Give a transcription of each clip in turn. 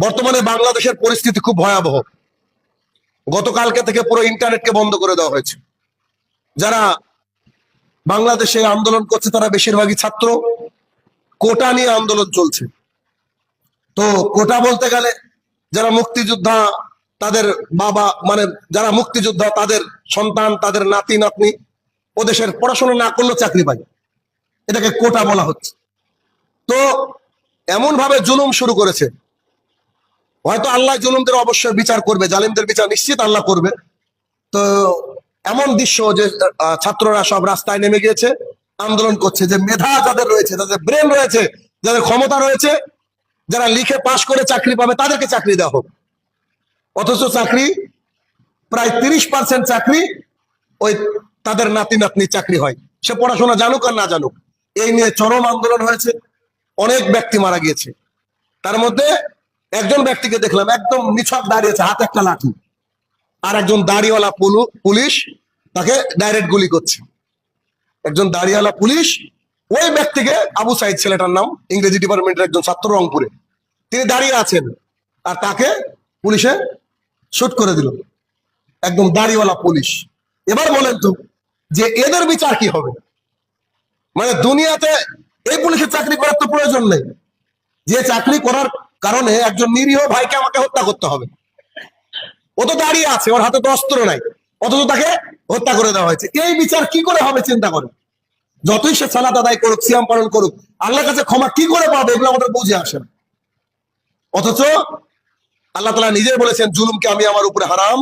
বর্তমানে বাংলাদেশের পরিস্থিতি খুব ভয়াবহ। গতকালকে থেকে পুরো ইন্টারনেটকে বন্ধ করে দেওয়া হয়েছে। যারা বাংলাদেশে আন্দোলন করছে, তারা বেশিরভাগই ছাত্র। কোটা নিয়ে আন্দোলন চলছে। তো কোটা বলতে গেলে, যারা মুক্তিযোদ্ধা, তাদের বাবা মানে যারা মুক্তিযোদ্ধা, তাদের সন্তান, তাদের নাতি, নাতনি ও দেশের পড়াশোনা না করলেও চাকরি পায়। এটাকে কোটা বলা হচ্ছে। তো এমন ভাবে জুলুম শুরু করেছে। হয়তো আল্লাহ জুলুমদের অবশ্যই বিচার করবে, জালিমদের বিচার নিশ্চিত আল্লাহ করবে। তো এমন দৃশ্য যে ছাত্ররা সব রাস্তায় নেমে গিয়েছে, আন্দোলন করছে। যে মেধা যাদের রয়েছে, যাদের ব্রেন রয়েছে, যাদের ক্ষমতা রয়েছে, যারা লিখে পাশ করে চাকরি পাবে, তাদেরকে চাকরি দেওয়া হোক। অথচ চাকরি, প্রায় তিরিশ পার্সেন্ট চাকরি ওই তাদের নাতি নাতনি চাকরি হয়। সে পড়াশোনা জানুক আর না জানুক, এই নিয়ে চরম আন্দোলন হয়েছে। অনেক ব্যক্তি মারা গিয়েছে। তার মধ্যে একজন ব্যক্তিকে দেখলাম একদম নিছক দাঁড়িয়েছে হাতে একটা লাঠি। আর একজন দাড়িওয়ালা পুলু- পুলিশ তাকে ডাইরেক্ট গুলি করছে। একজন দাড়িওয়ালা পুলিশ, ওই ব্যক্তিকে আবু সাইদ ছেলেটার নাম, ইংরেজি ডিপার্টমেন্টের একজন ছাত্র রংপুরে। তিনি দাঁড়িয়ে আছেন আর তাকে পুলিশে শুট করে দিল। একদম দাড়িওয়ালা পুলিশ। এবার বলেন তো, যে এদের বিচার কি হবে? মানে দুনিয়াতে এই পুলিশের চাকরি করার তো প্রয়োজন নেই। যে চাকরি করার কারণে একজন নিরীহ ভাইকে আমাকে হত্যা করতে হবে। ও তো দাঁড়িয়ে আছে, ওর হাতে তো অস্ত্র নাই। অথচ তাকে হত্যা করে দেওয়া হয়েছে। এই বিচার কি করে হবে, চিন্তা করে। যতই সে সালাত আদায় করুক, সিয়াম পালন করুক, আল্লাহর কাছে ক্ষমা কি করে পাবে এগুলো আমাদের বুঝে আসে না। অথচ আল্লাহ তালা নিজেই বলেছেন, জুলুমকে আমি আমার উপরে হারাম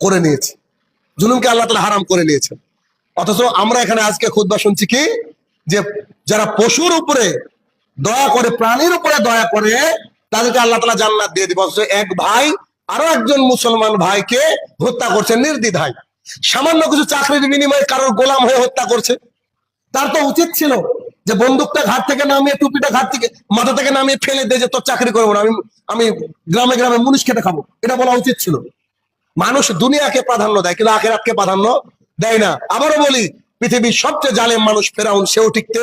করে নিয়েছি। জুলুমকে আল্লাহ তালা হারাম করে নিয়েছেন। অথচ আমরা এখানে আজকে খুদবা শুনছি কি? যে যারা পশুর উপরে দয়া করে, প্রাণীর উপরে দয়া করে তাদেরকে আল্লাহ তালা জান্নাত দিয়ে দিবে। অথচ এক ভাই, আরও একজন মুসলমান ভাইকে হত্যা করছে, নির্দ্বিধায়। সামান্য কিছু চাকরির বিনিময়ে কারোর গোলাম হয়ে হত্যা করছে। তার তো উচিত ছিল যে বন্দুকটা ঘাট থেকে নামিয়ে, টুপিটা ঘাট থেকে, মাথা থেকে নামিয়ে ফেলে দিয়ে যে তোর চাকরি করব না, আমি আমি গ্রামে গ্রামে মুনিশ খেটে খাব। এটা বলা উচিত ছিল। মানুষ দুনিয়াকে প্রাধান্য দেয়, কিন্তু আখেরাতকে প্রাধান্য দেয় না। আবারও বলি, পৃথিবীর সবচেয়ে জালেম মানুষ ফেরাউন, সেও টিকতে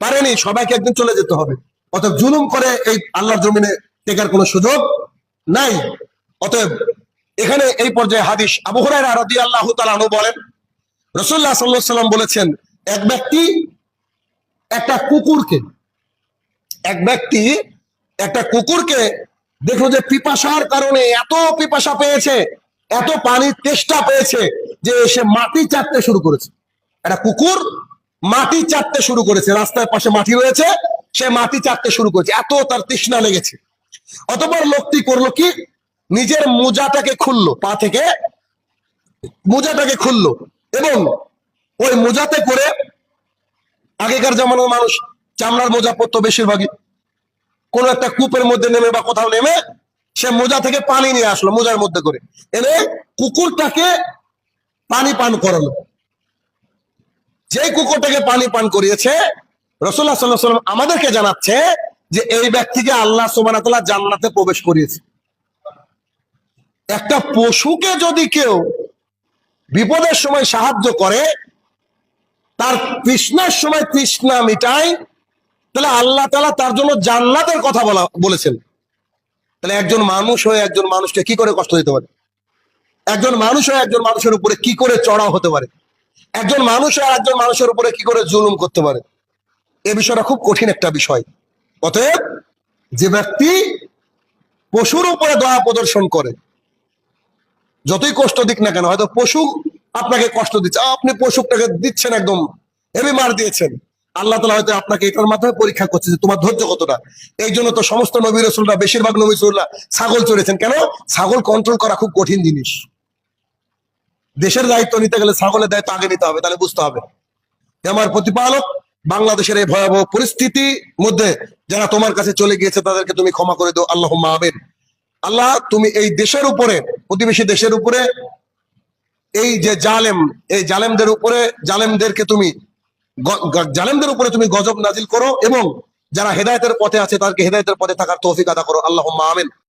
পারেনি, সবাইকে একদিন চলে যেতে হবে। অতএব জুলুম করে এই আল্লাহর জমিনে টেকার কোনো সুযোগ নাই। অতএব এখানে এই পর্যায়ে হাদিস আবু হুরায়রা রাদিয়াল্লাহু তাআলা বলেন আলাইহি সাল্লাম বলেছেন, এক ব্যক্তি একটা কুকুরকে, এক ব্যক্তি একটা কুকুরকে দেখল যে পিপাসার কারণে এত পিপাসা পেয়েছে, এত পানির তেষ্টা পেয়েছে যে সে মাটি চাটতে শুরু করেছে। একটা কুকুর মাটি চাটতে শুরু করেছে, রাস্তার পাশে মাটি রয়েছে সে মাটি চাটতে শুরু করেছে। এত তার তৃষ্ণা লেগেছে। অতপর লোকটি করল কি? নিজের মোজাটাকে খুললো, পা থেকে মোজাটাকে খুললো এবং ওই মোজাতে করে আগেকার জামানার মানুষ চামড়ার মোজা পরতো বেশিরভাগই। কোন একটা কূপের মধ্যে নেমে বা কোথাও নেমে সে মোজা থেকে পানি নিয়ে আসলো মোজার মধ্যে করে। এনে কুকুরটাকে পানি পান করালো। যেই কুকুরটাকে পানি পান করিয়েছে রসুল্লাহ সাল্লাহ আমাদেরকে জানাচ্ছে যে এই ব্যক্তিকে আল্লাহ সোমানাতলা জান্নাতে প্রবেশ করিয়েছে। একটা পশুকে যদি কেউ বিপদের সময় সাহায্য করে, তার তৃষ্ণার সময় তৃষ্ণা মিটায়, তাহলে আল্লাহ তালা তার জন্য জান্নাতের কথা বলা, বলেছেন। তাহলে একজন মানুষ হয়ে একজন মানুষকে কি করে কষ্ট দিতে পারে? একজন মানুষ হয়ে একজন মানুষের উপরে কি করে চড়াও হতে পারে? একজন মানুষ হয়ে একজন মানুষের উপরে কি করে জুলুম করতে পারে? এ বিষয়টা খুব কঠিন একটা বিষয়। অতএব যে ব্যক্তি পশুর উপরে দয়া প্রদর্শন করে, যতই কষ্ট দিক না কেন, হয়তো পশু আপনাকে কষ্ট দিচ্ছে। আপনি পশুটাকে দিচ্ছেন একদম হেভি মার দিয়েছেন। আল্লাহ তালা হয়তো আপনাকে এটার মাধ্যমে পরীক্ষা করছে যে তোমার ধৈর্য কতটা। এই জন্য তো সমস্ত নবী রসুল্লাহ বেশিরভাগ নবী রসুল্লাহ ছাগল চড়েছেন। কেন? ছাগল কন্ট্রোল করা খুব কঠিন জিনিস। দেশের দায়িত্ব নিতে গেলে ছাগলের দায়িত্ব আগে নিতে হবে, তাহলে বুঝতে হবে। আমার প্রতিপালক বাংলাদেশের এই ভয়াবহ পরিস্থিতি মধ্যে যারা তোমার কাছে চলে গিয়েছে, তাদেরকে তুমি ক্ষমা করে দাও। আল্লাহ আবেন আল্লাহ, তুমি এই দেশের উপরে, প্রতিবেশী দেশের উপরে, এই যে জালেম, এই জালেমদের উপরে, জালেমদেরকে তুমি জালেমদের উপরে তুমি গজব নাজিল করো এবং যারা হেদায়েতের পথে আছে, তাদেরকে হেদায়তের পথে থাকার তৌফিক আদা করো। আল্লাহ আমেন।